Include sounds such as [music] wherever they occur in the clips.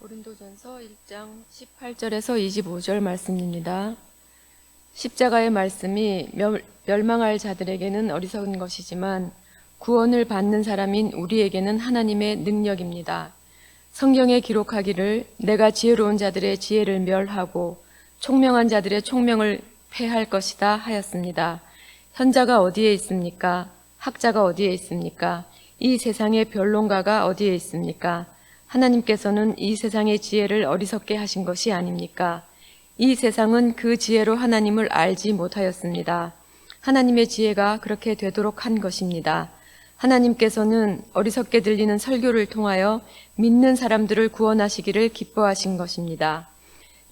고린도전서 1장 18절에서 25절 말씀입니다. 십자가의 말씀이 멸, 멸망할 자들에게는 어리석은 것이지만 구원을 받는 사람인 우리에게는 하나님의 능력입니다. 성경에 기록하기를 내가 지혜로운 자들의 지혜를 멸하고 총명한 자들의 총명을 패할 것이다 하였습니다. 현자가 어디에 있습니까? 학자가 어디에 있습니까? 이 세상의 변론가가 어디에 있습니까? 하나님께서는 이 세상의 지혜를 어리석게 하신 것이 아닙니까? 이 세상은 그 지혜로 하나님을 알지 못하였습니다. 하나님의 지혜가 그렇게 되도록 한 것입니다. 하나님께서는 어리석게 들리는 설교를 통하여 믿는 사람들을 구원하시기를 기뻐하신 것입니다.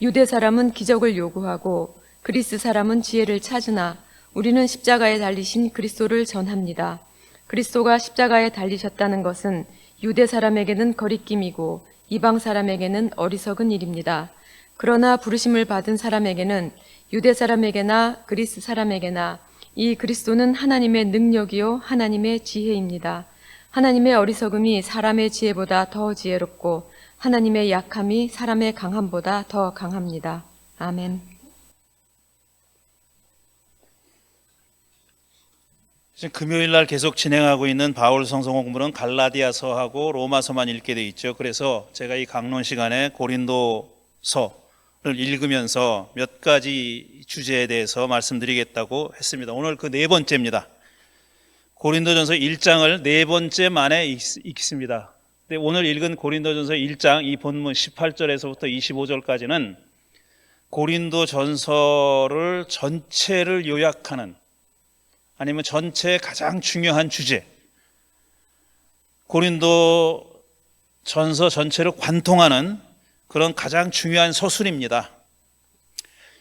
유대 사람은 기적을 요구하고 그리스 사람은 지혜를 찾으나 우리는 십자가에 달리신 그리스도를 전합니다. 그리스도가 십자가에 달리셨다는 것은 유대 사람에게는 거리낌이고 이방 사람에게는 어리석은 일입니다. 그러나 부르심을 받은 사람에게는 유대 사람에게나 그리스 사람에게나 이 그리스도는 하나님의 능력이요 하나님의 지혜입니다. 하나님의 어리석음이 사람의 지혜보다 더 지혜롭고 하나님의 약함이 사람의 강함보다 더 강합니다. 아멘. 지금 금요일 날 계속 진행하고 있는 바울 성서 공부는 갈라디아서하고 로마서만 읽게 돼 있죠. 그래서 제가 이 강론 시간에 고린도서를 읽으면서 몇 가지 주제에 대해서 말씀드리겠다고 했습니다. 오늘 그 네 번째입니다. 고린도전서 1장을 네 번째 만에 읽- 읽습니다. 근데 오늘 읽은 고린도전서 1장 이 본문 18절에서부터 25절까지는 고린도전서를 전체를 요약하는 아니면 전체의 가장 중요한 주제, 고린도 전서 전체를 관통하는 그런 가장 중요한 서술입니다.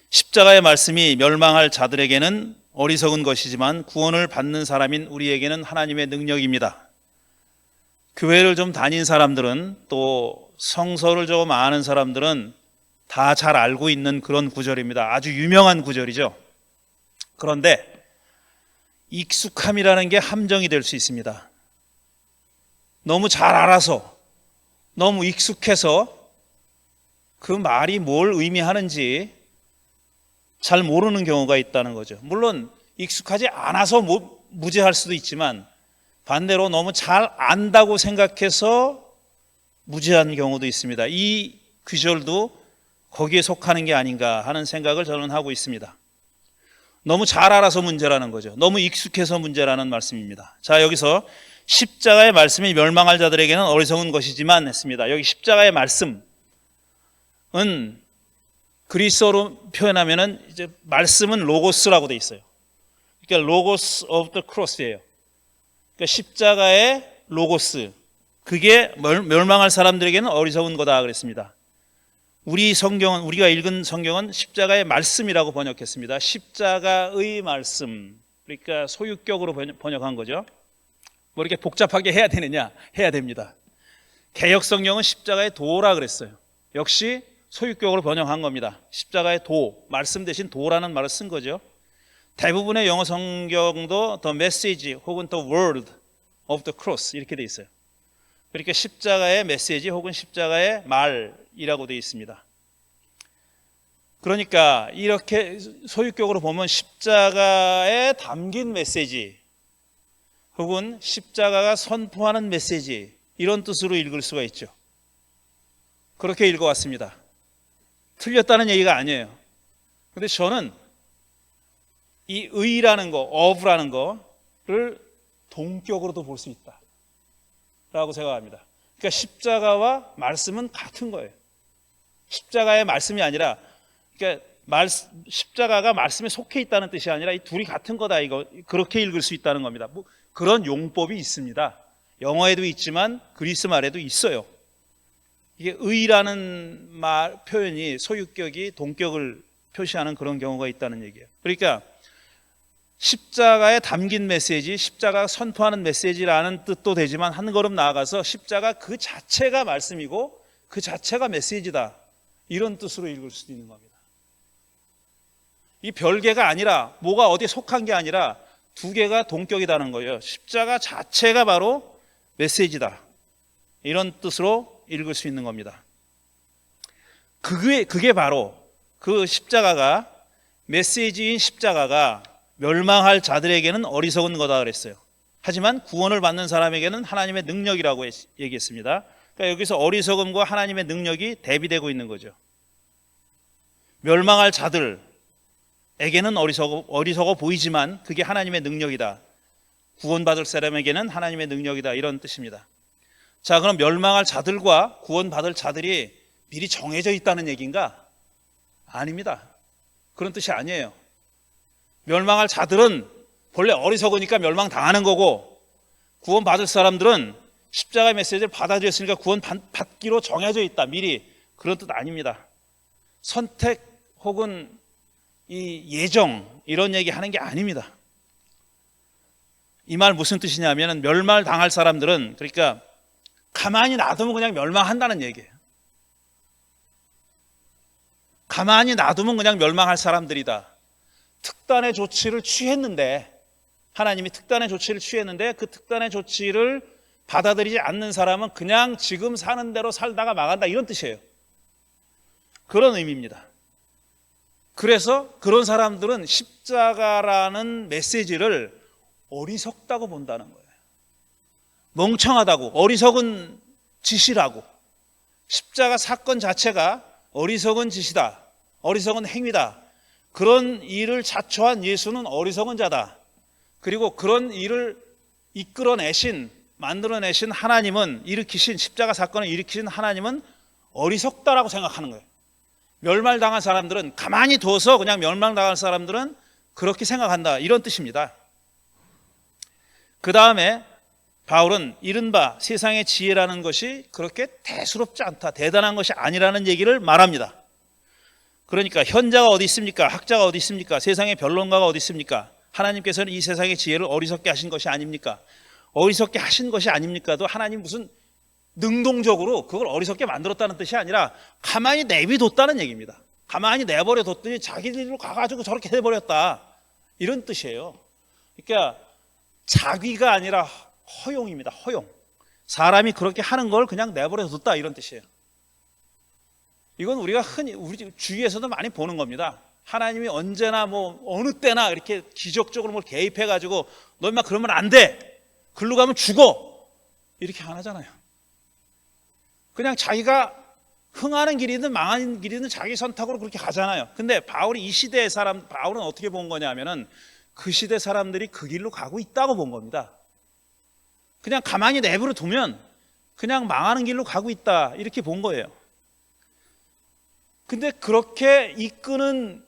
십자가의 말씀이 멸망할 자들에게는 어리석은 것이지만 구원을 받는 사람인 우리에게는 하나님의 능력입니다. 교회를 좀 다닌 사람들은 또 성서를 좀 아는 사람들은 다 잘 알고 있는 그런 구절입니다. 아주 유명한 구절이죠. 그런데 익숙함이라는 게 함정이 될 수 있습니다. 너무 잘 알아서, 너무 익숙해서 그 말이 뭘 의미하는지 잘 모르는 경우가 있다는 거죠. 물론 익숙하지 않아서 무- 무죄할 수도 있지만 반대로 너무 잘 안다고 생각해서 무죄한 경우도 있습니다. 이 귀절도 거기에 속하는 게 아닌가 하는 생각을 저는 하고 있습니다. 너무 잘 알아서 문제라는 거죠. 너무 익숙해서 문제라는 말씀입니다. 자, 여기서 십자가의 말씀이 멸망할 자들에게는 어리석은 것이지만 했습니다. 여기 십자가의 말씀은 그리스어로 표현하면은 이제 말씀은 로고스라고 돼 있어요. 그러니까 로고스 오브 더 크로스예요. 그러니까 십자가의 로고스 그게 멸- 멸망할 사람들에게는 어리석은 거다 그랬습니다. 우리 성경은 우리가 읽은 성경은 십자가의 말씀이라고 번역했습니다. 십자가의 말씀. 그러니까 소유격으로 번역- 번역한 거죠. 뭐 이렇게 복잡하게 해야 되느냐? 해야 됩니다. 개혁 성경은 십자가의 도라 그랬어요. 역시 소유격으로 번역한 겁니다. 십자가의 도, 말씀 대신 도라는 말을 쓴 거죠. 대부분의 영어 성경도 the message 혹은 the word of the cross 이렇게 돼 있어요. 그러니까 십자가의 메시지 혹은 십자가의 말 이라고 되어 있습니다. 그러니까 이렇게 소유격으로 보면 십자가에 담긴 메시지 혹은 십자가가 선포하는 메시지 이런 뜻으로 읽을 수가 있죠. 그렇게 읽어왔습니다. 틀렸다는 얘기가 아니에요. 근데 저는 이 의라는 거, of라는 거를 동격으로도 볼 수 있다. 라고 생각합니다. 그러니까 십자가와 말씀은 같은 거예요. 십자가의 말씀이 아니라 그러니까 말, 십자가가 말씀에 속해 있다는 뜻이 아니라 이 둘이 같은 거다 이거 그렇게 읽을 수 있다는 겁니다. 뭐 그런 용법이 있습니다. 영어에도 있지만 그리스 말에도 있어요. 이게 의라는 말 표현이 소유격이 동격을 표시하는 그런 경우가 있다는 얘기예요. 그러니까 십자가에 담긴 메시지, 십자가 선포하는 메시지라는 뜻도 되지만 한 걸음 나아가서 십자가 그 자체가 말씀이고 그 자체가 메시지다. 이런 뜻으로 읽을 수도 있는 겁니다. 이 별개가 아니라 뭐가 어디에 속한 게 아니라 두 개가 동격이다는 거예요. 십자가 자체가 바로 메시지다. 이런 뜻으로 읽을 수 있는 겁니다. 그게 그게 바로 그 십자가가 메시지인 십자가가 멸망할 자들에게는 어리석은 거다 그랬어요. 하지만 구원을 받는 사람에게는 하나님의 능력이라고 했- 얘기했습니다. 그러니까 여기서 어리석음과 하나님의 능력이 대비되고 있는 거죠. 멸망할 자들에게는 어리석어, 어리석어 보이지만 그게 하나님의 능력이다. 구원받을 사람에게는 하나님의 능력이다. 이런 뜻입니다. 자, 그럼 멸망할 자들과 구원받을 자들이 미리 정해져 있다는 얘기인가? 아닙니다. 그런 뜻이 아니에요. 멸망할 자들은 본래 어리석으니까 멸망 당하는 거고 구원받을 사람들은 십자가 메시지를 받아들였으니까 구원 받- 받기로 정해져 있다. 미리 그런 뜻 아닙니다. 선택 혹은 이 예정 이런 얘기 하는 게 아닙니다. 이 말 무슨 뜻이냐면은 멸망 당할 사람들은 그러니까 가만히 놔두면 그냥 멸망한다는 얘기예요. 가만히 놔두면 그냥 멸망할 사람들이다. 특단의 조치를 취했는데 하나님이 특단의 조치를 취했는데 그 특단의 조치를 받아들이지 않는 사람은 그냥 지금 사는 대로 살다가 망한다 이런 뜻이에요. 그런 의미입니다. 그래서 그런 사람들은 십자가라는 메시지를 어리석다고 본다는 거예요. 멍청하다고, 어리석은 짓이라고. 십자가 사건 자체가 어리석은 짓이다. 어리석은 행위다. 그런 일을 자초한 예수는 어리석은 자다. 그리고 그런 일을 이끌어내신, 만들어내신 하나님은, 일으키신, 십자가 사건을 일으키신 하나님은 어리석다라고 생각하는 거예요. 멸망당한 사람들은 가만히 둬서 그냥 멸망당한 사람들은 그렇게 생각한다. 이런 뜻입니다. 그 다음에 바울은 이른바 세상의 지혜라는 것이 그렇게 대수롭지 않다, 대단한 것이 아니라는 얘기를 말합니다. 그러니까 현자가 어디 있습니까? 학자가 어디 있습니까? 세상의 변론가가 어디 있습니까? 하나님께서는 이 세상의 지혜를 어리석게 하신 것이 아닙니까? 어리석게 하신 것이 아닙니까도 하나님 무슨 능동적으로 그걸 어리석게 만들었다는 뜻이 아니라 가만히 내비뒀다는 얘기입니다. 가만히 내버려 뒀더니 자기들로 가가지고 저렇게 해버렸다. 이런 뜻이에요. 그러니까 자귀가 아니라 허용입니다. 허용. 사람이 그렇게 하는 걸 그냥 내버려 뒀다. 이런 뜻이에요. 이건 우리가 흔히 우리 주위에서도 많이 보는 겁니다. 하나님이 언제나 뭐 어느 때나 이렇게 기적적으로 뭘 개입해 가지고 너 인마 그러면 안 돼. 글로 가면 죽어. 이렇게 안 하잖아요. 그냥 자기가 흥하는 길이든 망하는 길이든 자기 선택으로 그렇게 가잖아요. 근데 바울이 이 시대의 사람 바울은 어떻게 본 거냐면은 그 시대 사람들이 그 길로 가고 있다고 본 겁니다. 그냥 가만히 내버려 두면 그냥 망하는 길로 가고 있다. 이렇게 본 거예요. 근데 그렇게 이끄는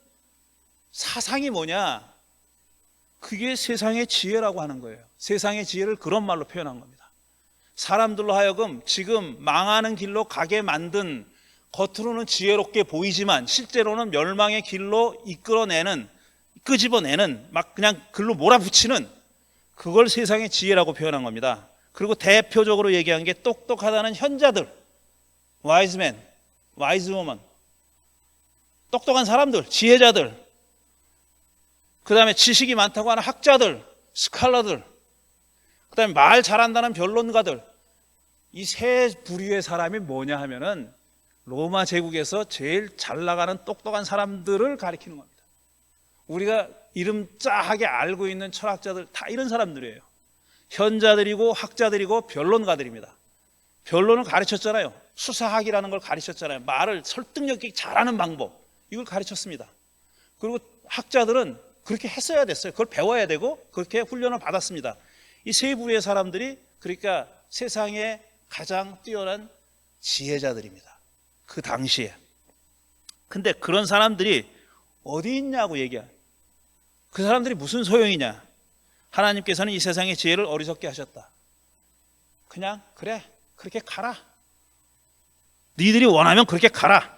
사상이 뭐냐? 그게 세상의 지혜라고 하는 거예요. 세상의 지혜를 그런 말로 표현한 겁니다. 사람들로 하여금 지금 망하는 길로 가게 만든 겉으로는 지혜롭게 보이지만 실제로는 멸망의 길로 이끌어내는 끄집어내는 막 그냥 글로 몰아붙이는 그걸 세상의 지혜라고 표현한 겁니다. 그리고 대표적으로 얘기한 게 똑똑하다는 현자들, 와이즈맨, 와이즈워먼, 똑똑한 사람들, 지혜자들, 그 다음에 지식이 많다고 하는 학자들, 스칼러들, 그 다음에 말 잘한다는 변론가들, 이 세 부류의 사람이 뭐냐 하면은 로마 제국에서 제일 잘 나가는 똑똑한 사람들을 가리키는 겁니다. 우리가 이름 짜하게 알고 있는 철학자들 다 이런 사람들이에요. 현자들이고 학자들이고 변론가들입니다. 변론을 가르쳤잖아요. 수사학이라는 걸 가르쳤잖아요. 말을 설득력 있게 잘하는 방법 이걸 가르쳤습니다. 그리고 학자들은 그렇게 했어야 됐어요. 그걸 배워야 되고 그렇게 훈련을 받았습니다. 이 세 부류의 사람들이 그러니까 세상에 가장 뛰어난 지혜자들입니다. 그 당시에. 근데 그런 사람들이 어디 있냐고 얘기해. 그 사람들이 무슨 소용이냐? 하나님께서는 이 세상의 지혜를 어리석게 하셨다. 그냥 그래 그렇게 가라. 니들이 원하면 그렇게 가라.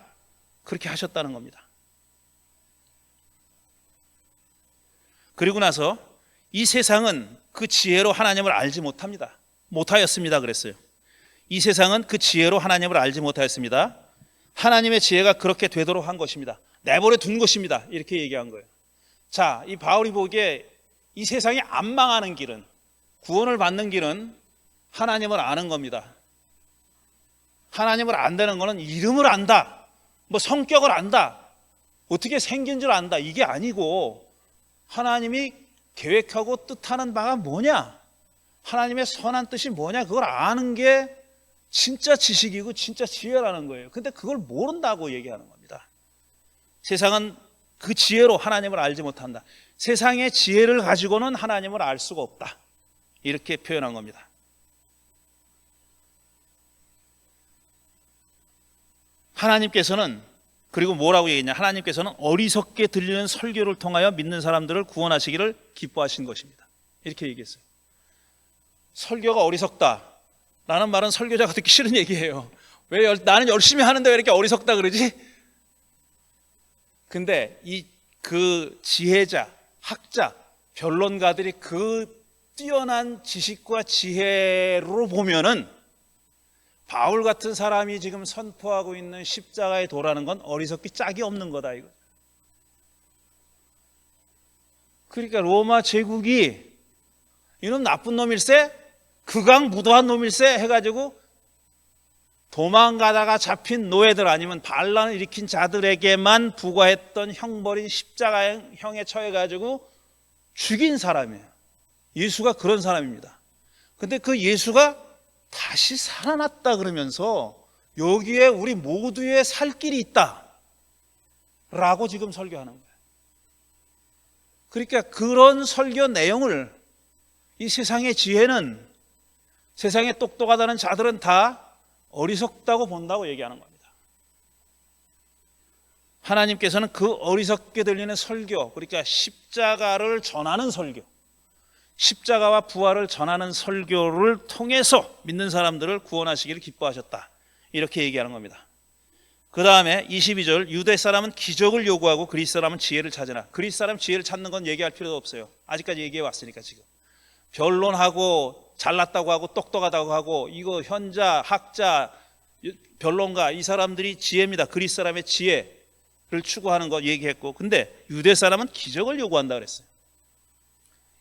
그렇게 하셨다는 겁니다. 그리고 나서 이 세상은 그 지혜로 하나님을 알지 못합니다. 못하였습니다. 그랬어요. 이 세상은 그 지혜로 하나님을 알지 못하였습니다. 하나님의 지혜가 그렇게 되도록 한 것입니다. 내버려 둔 것입니다. 이렇게 얘기한 거예요. 자, 이 바울이 보기에 이 세상이 안 망하는 길은 구원을 받는 길은 하나님을 아는 겁니다. 하나님을 안다는 것은 이름을 안다. 뭐 성격을 안다. 어떻게 생긴 줄 안다. 이게 아니고 하나님이 계획하고 뜻하는 바가 뭐냐? 하나님의 선한 뜻이 뭐냐? 그걸 아는 게 진짜 지식이고 진짜 지혜라는 거예요. 근데 그걸 모른다고 얘기하는 겁니다. 세상은 그 지혜로 하나님을 알지 못한다. 세상의 지혜를 가지고는 하나님을 알 수가 없다. 이렇게 표현한 겁니다. 하나님께서는 그리고 뭐라고 얘기했냐? 하나님께서는 어리석게 들리는 설교를 통하여 믿는 사람들을 구원하시기를 기뻐하신 것입니다. 이렇게 얘기했어요. 설교가 어리석다. 라는 말은 설교자가 듣기 싫은 얘기예요. 왜 열- 나는 열심히 하는데 왜 이렇게 어리석다 그러지? 근데 이 그 지혜자, 학자, 변론가들이 그 뛰어난 지식과 지혜로 보면은 바울 같은 사람이 지금 선포하고 있는 십자가에 도라는 건 어리석기 짝이 없는 거다 이거. 그러니까 로마 제국이 이놈 나쁜 놈일세, 극악 무도한 놈일세 해가지고 도망가다가 잡힌 노예들 아니면 반란을 일으킨 자들에게만 부과했던 형벌인 십자가형에 처해가지고 죽인 사람이에요. 예수가 그런 사람입니다. 근데 그 예수가 다시 살아났다 그러면서 여기에 우리 모두의 살 길이 있다. 라고 지금 설교하는 거예요. 그러니까 그런 설교 내용을 이 세상의 지혜는 세상에 똑똑하다는 자들은 다 어리석다고 본다고 얘기하는 겁니다. 하나님께서는 그 어리석게 들리는 설교, 그러니까 십자가를 전하는 설교, 십자가와 부활을 전하는 설교를 통해서 믿는 사람들을 구원하시기를 기뻐하셨다. 이렇게 얘기하는 겁니다. 그 다음에 22절 유대 사람은 기적을 요구하고 그리스 사람은 지혜를 찾으나 그리스 사람 지혜를 찾는 건 얘기할 필요도 없어요. 아직까지 얘기해 왔으니까 지금 변론하고 잘났다고 하고 똑똑하다고 하고 이거 현자 학자 변론가 이 사람들이 지혜입니다. 그리스 사람의 지혜를 추구하는 거 얘기했고 근데 유대 사람은 기적을 요구한다 그랬어요.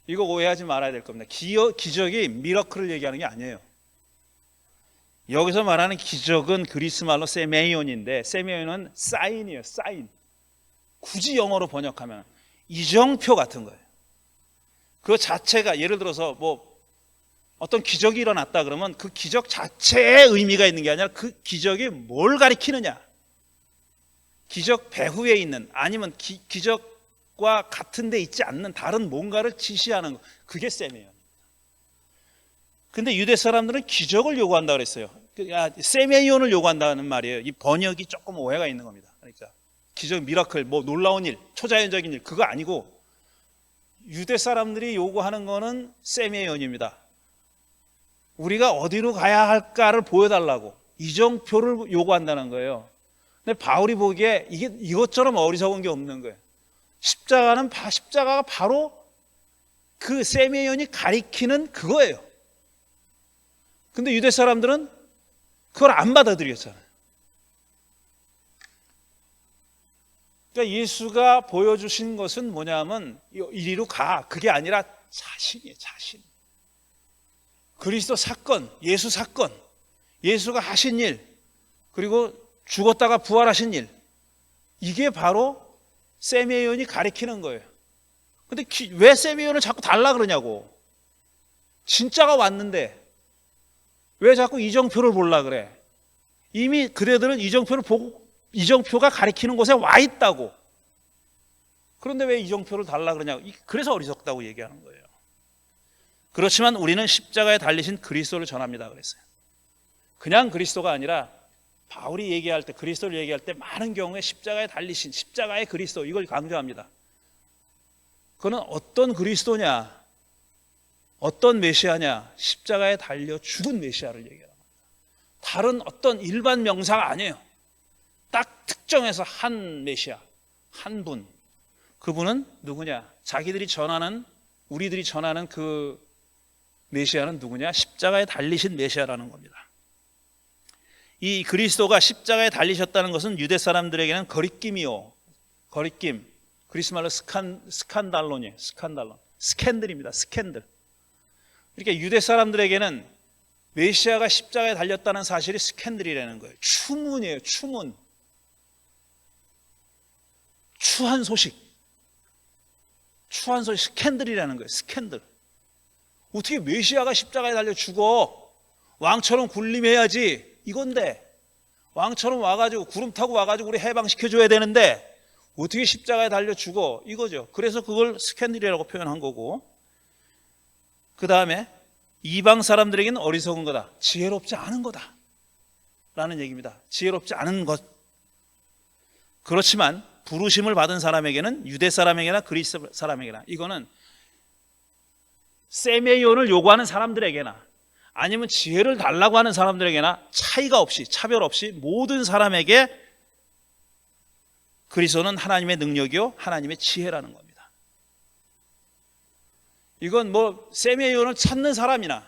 이거 오해하지 말아야 될 겁니다. 기어, 기적이 미러클을 얘기하는 게 아니에요. 여기서 말하는 기적은 그리스 말로 세메이온인데 세메이온은 사인이에요. 사인. 굳이 영어로 번역하면 이정표 같은 거예요. 그 자체가 예를 들어서 뭐 어떤 기적이 일어났다 그러면 그 기적 자체의 의미가 있는 게 아니라 그 기적이 뭘 가리키느냐. 기적 배후에 있는 아니면 기, 기적 과 같은 데 있지 않는 다른 뭔가를 지시하는 거. 그게 셈이에요. 근데 유대 사람들은 기적을 요구한다 그랬어요. 아, 세메이온을 요구한다는 말이에요. 이 번역이 조금 오해가 있는 겁니다. 그러니까 기적, 미라클, 뭐 놀라운 일, 초자연적인 일 그거 아니고 유대 사람들이 요구하는 거는 세메이온입니다. 우리가 어디로 가야 할까를 보여달라고 이정표를 요구한다는 거예요. 근데 바울이 보기에 이게 이것처럼 어리석은 게 없는 거예요. 십자가는 바- 십자가가 바로 그 세메이온이 가리키는 그거예요. 근데 유대 사람들은 그걸 안 받아들였잖아요. 그러니까 예수가 보여주신 것은 뭐냐면 이리로 가. 그게 아니라 자신이에요, 자신. 그리스도 사건, 예수 사건, 예수가 하신 일, 그리고 죽었다가 부활하신 일. 이게 바로 세메이온이 가리키는 거예요. 근데 기- 왜 세메이온을 자꾸 달라 그러냐고. 진짜가 왔는데 왜 자꾸 이정표를 볼라 그래? 이미 그대들은 이정표를 보고 이정표가 가리키는 곳에 와 있다고. 그런데 왜 이정표를 달라 그러냐고. 이- 그래서 어리석다고 얘기하는 거예요. 그렇지만 우리는 십자가에 달리신 그리스도를 전합니다 그랬어요. 그냥 그리스도가 아니라 바울이 얘기할 때 그리스도를 얘기할 때 많은 경우에 십자가에 달리신 십자가의 그리스도 이걸 강조합니다. 그는 어떤 그리스도냐? 어떤 메시아냐? 십자가에 달려 죽은 메시아를 얘기합니다. 다른 어떤 일반 명사가 아니에요. 딱 특정해서 한 메시아, 한 분. 그분은 누구냐? 자기들이 전하는 우리들이 전하는 그 메시아는 누구냐? 십자가에 달리신 메시아라는 겁니다. 이 그리스도가 십자가에 달리셨다는 것은 유대 사람들에게는 거리낌이요. 거리낌. 그리스 말로 스칸 스칸달론이에요. 스칸달론. 스캔들입니다. 스캔들. 그러니까 유대 사람들에게는 메시아가 십자가에 달렸다는 사실이 스캔들이라는 거예요. 추문이에요. 추문. 추한 소식. 추한 소식 스캔들이라는 거예요. 스캔들. 어떻게 메시아가 십자가에 달려 죽어? 왕처럼 군림해야지. 이건데 왕처럼 와가지고 구름 타고 와가지고 우리 해방시켜줘야 되는데 어떻게 십자가에 달려 죽어? 이거죠. 그래서 그걸 스캔들이라고 표현한 거고 그 다음에 이방 사람들에게는 어리석은 거다. 지혜롭지 않은 거다. 라는 얘기입니다. 지혜롭지 않은 것. 그렇지만 부르심을 받은 사람에게는 유대 사람에게나 그리스 사람에게나 이거는 세메이온을 요구하는 사람들에게나 아니면 지혜를 달라고 하는 사람들에게나 차이가 없이 차별 없이 모든 사람에게 그리스도는 하나님의 능력이요 하나님의 지혜라는 겁니다. 이건 뭐 세메이온을 찾는 사람이나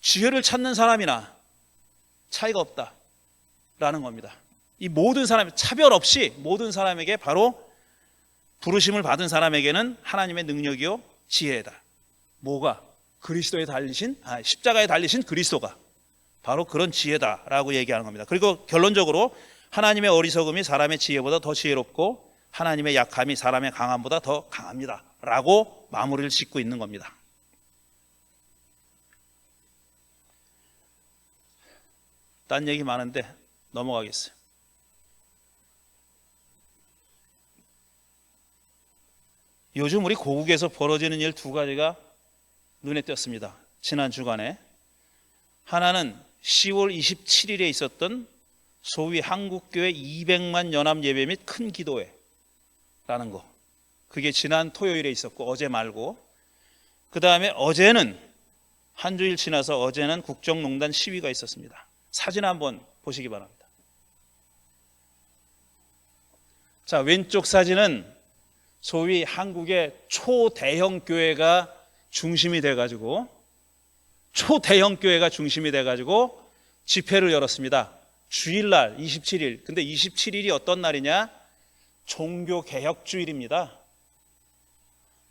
지혜를 찾는 사람이나 차이가 없다라는 겁니다. 이 모든 사람 차별 없이 모든 사람에게 바로 부르심을 받은 사람에게는 하나님의 능력이요 지혜다. 뭐가 그리스도에 달리신 아, 십자가에 달리신 그리스도가 바로 그런 지혜다라고 얘기하는 겁니다. 그리고 결론적으로 하나님의 어리석음이 사람의 지혜보다 더 지혜롭고 하나님의 약함이 사람의 강함보다 더 강합니다라고 마무리를 짓고 있는 겁니다. 딴 얘기 많은데 넘어가겠어요. 요즘 우리 고국에서 벌어지는 일 두 가지가 눈에 띄었습니다. 지난 주간에 하나는 10월 27일에 있었던 소위 한국교회 200만 연합 예배 및 큰 기도회라는 거. 그게 지난 토요일에 있었고 어제 말고 그 다음에 어제는 한 주일 지나서 어제는 국정농단 시위가 있었습니다. 사진 한번 보시기 바랍니다. 자 왼쪽 사진은 소위 한국의 초대형 교회가 중심이 돼가지고 초대형 교회가 중심이 돼가지고 집회를 열었습니다. 주일날 27일. 근데 27일이 어떤 날이냐? 종교 개혁 주일입니다.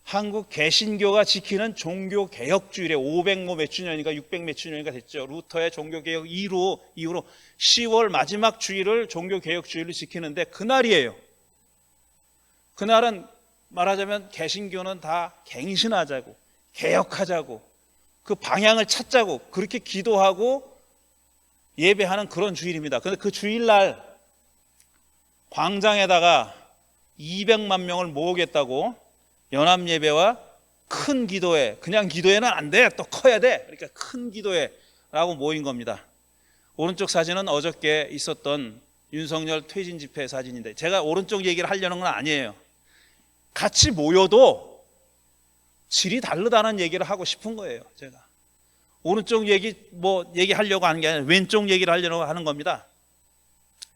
한국 개신교가 지키는 종교 개혁 주일에 500뭐 몇 주년인가 600 몇 주년인가 됐죠. 루터의 종교 개혁 이후 이후로 10월 마지막 주일을 종교 개혁 주일로 지키는데 그날이에요. 그날은 말하자면 개신교는 다 갱신하자고 개혁하자고 그 방향을 찾자고 그렇게 기도하고 예배하는 그런 주일입니다. 근데 그 주일날 광장에다가 200만 명을 모으겠다고 연합 예배와 큰 기도회, 그냥 기도회는 안 돼. 또 커야 돼. 그러니까 큰 기도회라고 모인 겁니다. 오른쪽 사진은 어저께 있었던 윤석열 퇴진 집회 사진인데 제가 오른쪽 얘기를 하려는 건 아니에요. 같이 모여도 질이 다르다는 얘기를 하고 싶은 거예요. 제가 오른쪽 얘기 뭐 얘기하려고 하는 게 아니라 왼쪽 얘기를 하려고 하는 겁니다.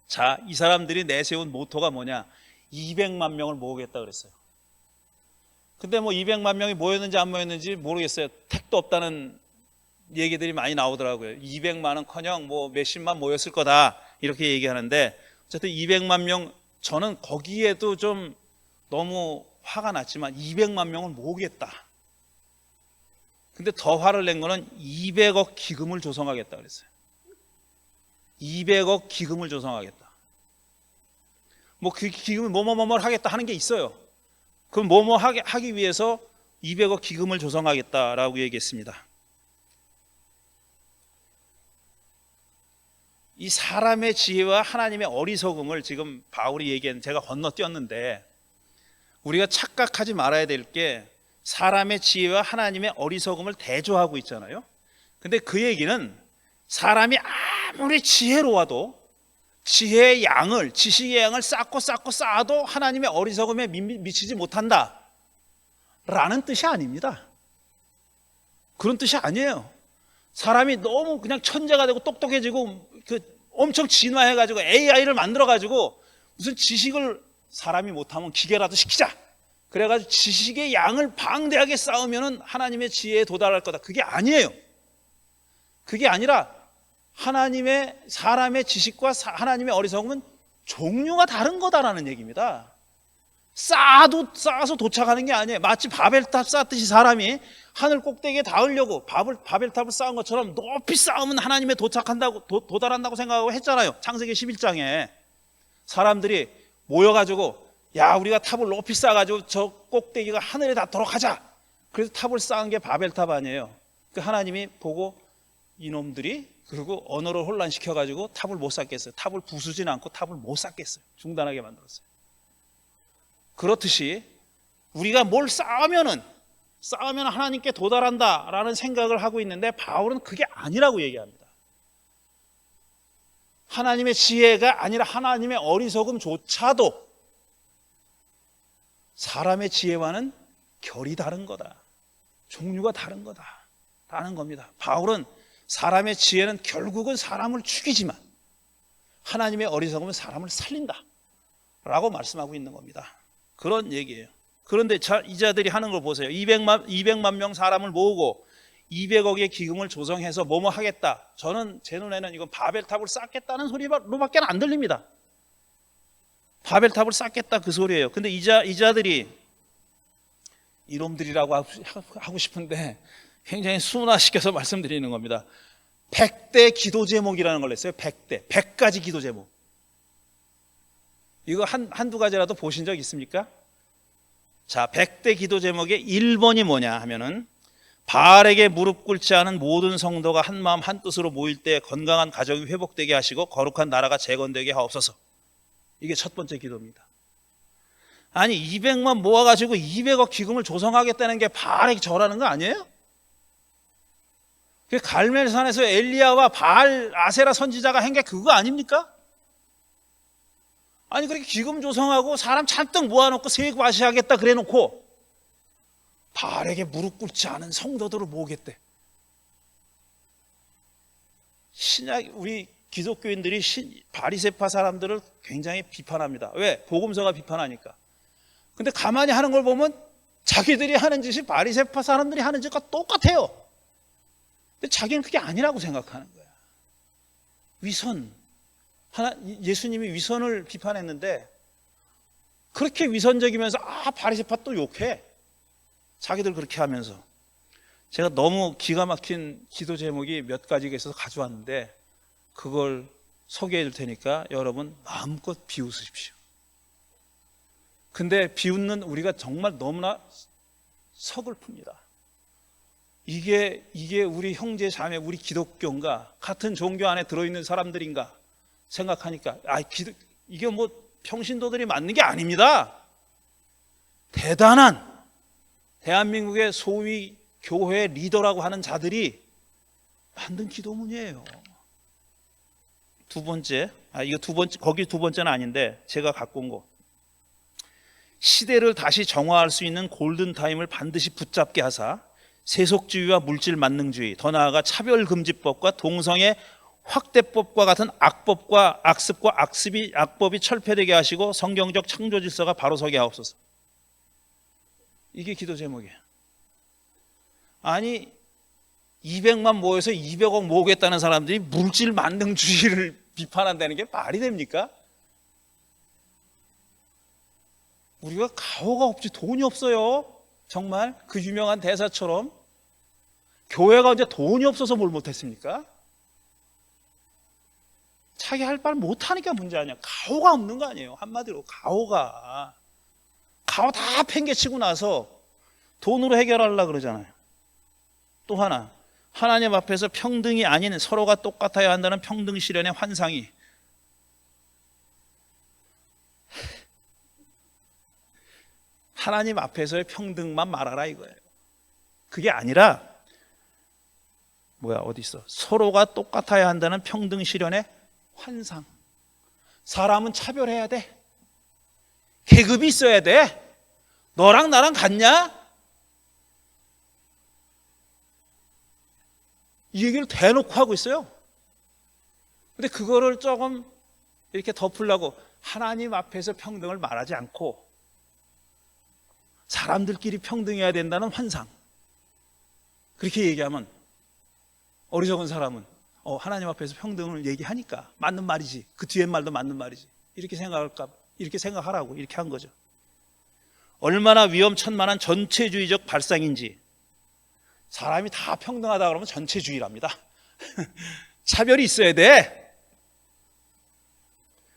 자, 이 사람들이 내세운 모토가 뭐냐? 200만 명을 모으겠다 그랬어요. 근데 뭐 200만 명이 모였는지 안 모였는지 모르겠어요. 택도 없다는 얘기들이 많이 나오더라고요. 200만은 커녕 뭐 몇십만 모였을 거다 이렇게 얘기하는데 어쨌든 200만 명 저는 거기에도 좀 너무 화가 났지만 200만 명을 모으겠다. 근데 더 화를 낸 거는 200억 기금을 조성하겠다 그랬어요. 200억 기금을 조성하겠다. 뭐 그 기금을 뭐뭐뭐뭘 하겠다 하는 게 있어요. 그럼 뭐뭐 하기 위해서 200억 기금을 조성하겠다라고 얘기했습니다. 이 사람의 지혜와 하나님의 어리석음을 지금 바울이 얘기한 제가 건너뛰었는데 우리가 착각하지 말아야 될 게 사람의 지혜와 하나님의 어리석음을 대조하고 있잖아요. 근데 그 얘기는 사람이 아무리 지혜로워도 지혜의 양을 지식의 양을 쌓고 쌓고 쌓아도 하나님의 어리석음에 미- 미치지 못한다. 라는 뜻이 아닙니다. 그런 뜻이 아니에요. 사람이 너무 그냥 천재가 되고 똑똑해지고 그 엄청 진화해 가지고 AI를 만들어 가지고 무슨 지식을 사람이 못하면 기계라도 시키자. 그래가지고 지식의 양을 방대하게 쌓으면은 하나님의 지혜에 도달할 거다. 그게 아니에요. 그게 아니라 하나님의 사람의 지식과 사- 하나님의 어리석음은 종류가 다른 거다라는 얘기입니다. 쌓아도 쌓아서 도착하는 게 아니에요. 마치 바벨탑 쌓듯이 사람이 하늘 꼭대기에 닿으려고 바벨, 바벨탑을 쌓은 것처럼 높이 쌓으면 하나님에 도착한다고 도, 도달한다고 생각하고 했잖아요. 창세기 11장에 사람들이 모여가지고 야 우리가 탑을 높이 쌓아가지고 저 꼭대기가 하늘에 닿도록 하자. 그래서 탑을 쌓은 게 바벨탑 아니에요. 그 하나님이 보고 이놈들이 그리고 언어를 혼란시켜가지고 탑을 못 쌓겠어요. 탑을 부수진 않고 탑을 못 쌓겠어요. 중단하게 만들었어요. 그렇듯이 우리가 뭘 쌓으면은 쌓으면 하나님께 도달한다라는 생각을 하고 있는데 바울은 그게 아니라고 얘기합니다. 하나님의 지혜가 아니라 하나님의 어리석음조차도 사람의 지혜와는 결이 다른 거다. 종류가 다른 거다. 라는 겁니다. 바울은 사람의 지혜는 결국은 사람을 죽이지만 하나님의 어리석음은 사람을 살린다. 라고 말씀하고 있는 겁니다. 그런 얘기예요. 그런데 자, 이 자들이 하는 걸 보세요. 200만, 200만 명 사람을 모으고 200억의 기금을 조성해서 뭐뭐 하겠다. 저는 제 눈에는 이건 바벨탑을 쌓겠다는 소리로밖에 안 들립니다. 바벨탑을 쌓겠다 그 소리예요. 근데 이자, 이자들이 이놈들이라고 하고 싶은데 굉장히 순화시켜서 [laughs] 말씀드리는 겁니다. 100대 기도 제목이라는 걸 냈어요. 100대. 100가지 기도 제목. 이거 한, 한두 가지라도 보신 적 있습니까? 자, 100대 기도 제목의 1번이 뭐냐 하면은 바알에게 무릎 꿇지 않은 모든 성도가 한 마음 한 뜻으로 모일 때 건강한 가정이 회복되게 하시고 거룩한 나라가 재건되게 하옵소서. 이게 첫 번째 기도입니다. 아니 200만 모아가지고 200억 기금을 조성하겠다는 게 바알에게 절하는 거 아니에요? 그 갈멜산에서 엘리야와 바알 아세라 선지자가 한 게 그거 아닙니까? 아니 그렇게 기금 조성하고 사람 잔뜩 모아놓고 세과시하겠다 그래놓고 바알에게 무릎 꿇지 않은 성도들을 모으겠대. 신약 우리 기독교인들이 신, 바리세파 사람들을 굉장히 비판합니다. 왜? 복음서가 비판하니까. 근데 가만히 하는 걸 보면 자기들이 하는 짓이 바리세파 사람들이 하는 짓과 똑같아요. 근데 자기는 그게 아니라고 생각하는 거야. 위선. 하나, 예수님이 위선을 비판했는데 그렇게 위선적이면서 아, 바리세파 또 욕해. 자기들 그렇게 하면서. 제가 너무 기가 막힌 기도 제목이 몇 가지가 있어서 가져왔는데 그걸 소개해 줄 테니까 여러분 마음껏 비웃으십시오. 근데 비웃는 우리가 정말 너무나 서글픕니다. 이게 이게 우리 형제 자매 우리 기독교인가 같은 종교 안에 들어 있는 사람들인가 생각하니까 아 기도, 이게 뭐 평신도들이 맞는 게 아닙니다. 대단한 대한민국의 소위 교회 리더라고 하는 자들이 만든 기도문이에요. 두 번째, 아 이거 두 번째 거기 두 번째는 아닌데 제가 갖고 온 거. 시대를 다시 정화할 수 있는 골든 타임을 반드시 붙잡게 하사 세속주의와 물질 만능주의, 더 나아가 차별금지법과 동성애 확대법과 같은 악법과 악습과 악습이 악법이 철폐되게 하시고 성경적 창조 질서가 바로 서게 하옵소서. 이게 기도 제목이에요. 아니 200만 모여서 200억 모으겠다는 사람들이 물질 만능주의를 [laughs] 비판한다는 게 말이 됩니까? 우리가 가오가 없지 돈이 없어요. 정말 그 유명한 대사처럼 교회가 언제 돈이 없어서 뭘 못했습니까? 자기 할말 못하니까 문제 아니야. 가오가 없는 거 아니에요. 한마디로 가오가 가오 다 팽개치고 나서 돈으로 해결하려 그러잖아요. 또 하나 하나님 앞에서 평등이 아닌 서로가 똑같아야 한다는 평등 실현의 환상이 하나님 앞에서의 평등만 말하라 이거예요. 그게 아니라 뭐야 어디 있어? 서로가 똑같아야 한다는 평등 실현의 환상. 사람은 차별해야 돼. 계급이 있어야 돼. 너랑 나랑 같냐? 이 얘기를 대놓고 하고 있어요. 근데 그거를 조금 이렇게 덮으려고 하나님 앞에서 평등을 말하지 않고 사람들끼리 평등해야 된다는 환상. 그렇게 얘기하면 어리석은 사람은 어, 하나님 앞에서 평등을 얘기하니까 맞는 말이지. 그 뒤에 말도 맞는 말이지. 이렇게 생각할까? 이렇게 생각하라고 이렇게 한 거죠. 얼마나 위험천만한 전체주의적 발상인지 사람이 다 평등하다 그러면 전체주의랍니다. [laughs] 차별이 있어야 돼.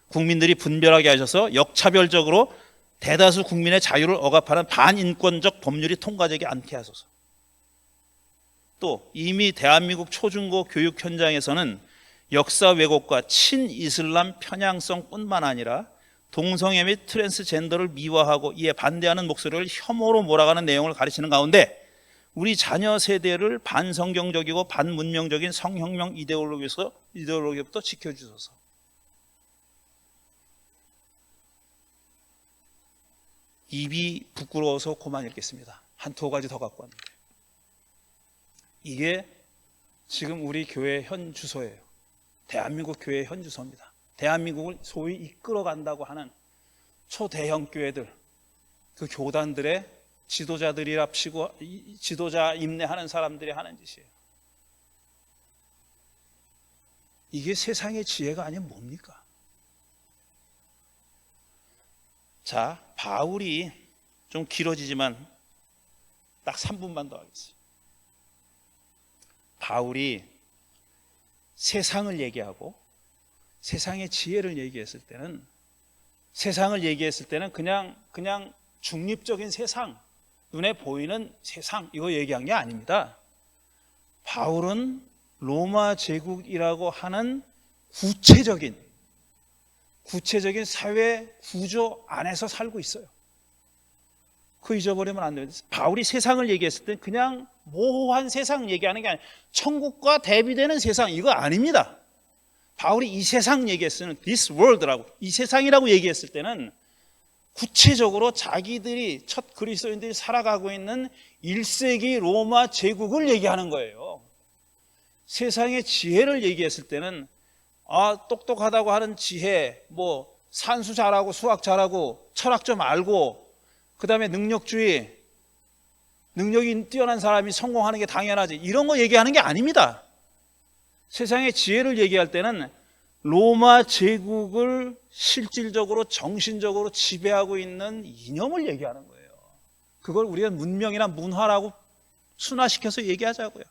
국민들이 분별하게 하셔서 역차별적으로 대다수 국민의 자유를 억압하는 반인권적 법률이 통과되지 않게 하소서. 또 이미 대한민국 초중고 교육 현장에서는 역사 왜곡과 친이슬람 편향성뿐만 아니라 동성애 및 트랜스젠더를 미화하고 이에 반대하는 목소리를 혐오로 몰아가는 내용을 가르치는 가운데 우리 자녀 세대를 반성경적이고 반문명적인 성혁명 이데올로기에서 이데올로기부터 지켜주소서. 입이 부끄러워서 그만 읽겠습니다. 한 두 가지 더 갖고 왔는데 이게 지금 우리 교회 현 주소예요. 대한민국 교회 현 주소입니다. 대한민국을 소위 이끌어간다고 하는 초대형 교회들, 그 교단들의 지도자들이랍시고 이- 지도자 임내하는 사람들이 하는 짓이에요. 이게 세상의 지혜가 아니면 뭡니까? 자, 바울이 좀 길어지지만 딱 3분만 더 하겠습니다. 바울이 세상을 얘기하고 세상의 지혜를 얘기했을 때는 세상을 얘기했을 때는 그냥 그냥 중립적인 세상, 눈에 보이는 세상 이거 얘기한 게 아닙니다. 바울은 로마 제국이라고 하는 구체적인 구체적인 사회 구조 안에서 살고 있어요. 그 잊어버리면 안 돼요. 바울이 세상을 얘기했을 때 그냥 모호한 세상 얘기하는 게 아니에요. 천국과 대비되는 세상 이거 아닙니다. 바울이 이 세상 얘기했을 때는 this world라고 이 세상이라고 얘기했을 때는 구체적으로 자기들이 첫 그리스도인들이 살아가고 있는 1세기 로마 제국을 얘기하는 거예요. 세상의 지혜를 얘기했을 때는 아 똑똑하다고 하는 지혜 뭐 산수 잘하고 수학 잘하고 철학 좀 알고 그다음에 능력주의 능력이 뛰어난 사람이 성공하는 게 당연하지 이런 거 얘기하는 게 아닙니다. 세상의 지혜를 얘기할 때는 로마 제국을 실질적으로 정신적으로 지배하고 있는 이념을 얘기하는 거예요. 그걸 우리가 문명이나 문화라고 순화시켜서 얘기하자고요.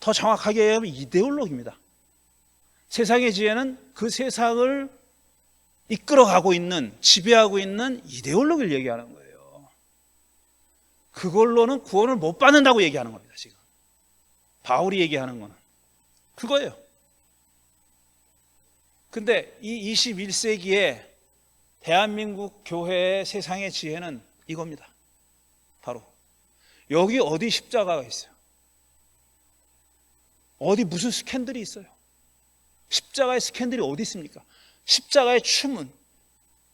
더 정확하게 얘기하면 이데올로기입니다. 세상의 지혜는 그 세상을 이끌어가고 있는 지배하고 있는 이데올로기를 얘기하는 거예요. 그걸로는 구원을 못 받는다고 얘기하는 겁니다. 지금 바울이 얘기하는 거는 그거예요. 근데 이 21세기에 대한민국 교회의 세상의 지혜는 이겁니다. 바로 여기 어디 십자가가 있어요. 어디 무슨 스캔들이 있어요. 십자가의 스캔들이 어디 있습니까? 십자가의 춤은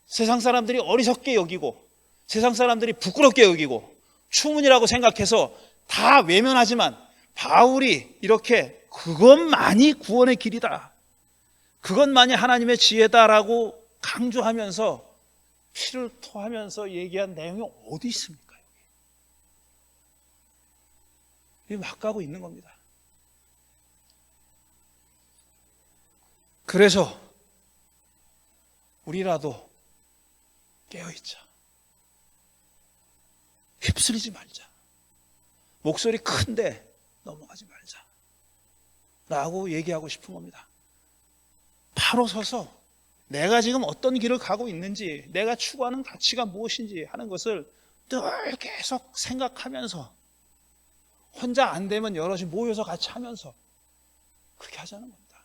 세상 사람들이 어리석게 여기고 세상 사람들이 부끄럽게 여기고 추문이라고 생각해서 다 외면하지만 바울이 이렇게 그것만이 구원의 길이다. 그것만이 하나님의 지혜다라고 강조하면서 피를 토하면서 얘기한 내용이 어디 있습니까? 여기 막 가고 있는 겁니다. 그래서 우리라도 깨어있자. 휩쓸리지 말자. 목소리 큰데 넘어가지 말자. 라고 얘기하고 싶은 겁니다. 바로 서서 내가 지금 어떤 길을 가고 있는지, 내가 추구하는 가치가 무엇인지 하는 것을 늘 계속 생각하면서 혼자 안 되면 여럿이 모여서 같이 하면서 그렇게 하자는 겁니다.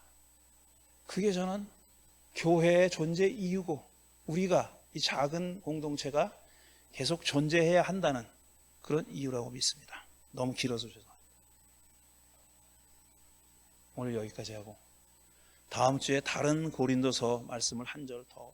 그게 저는 교회의 존재 이유고 우리가 이 작은 공동체가 계속 존재해야 한다는 그런 이유라고 믿습니다. 너무 길어서 죄송합니다. 오늘 여기까지 하고 다음 주에 다른 고린도서 말씀을 한 절 더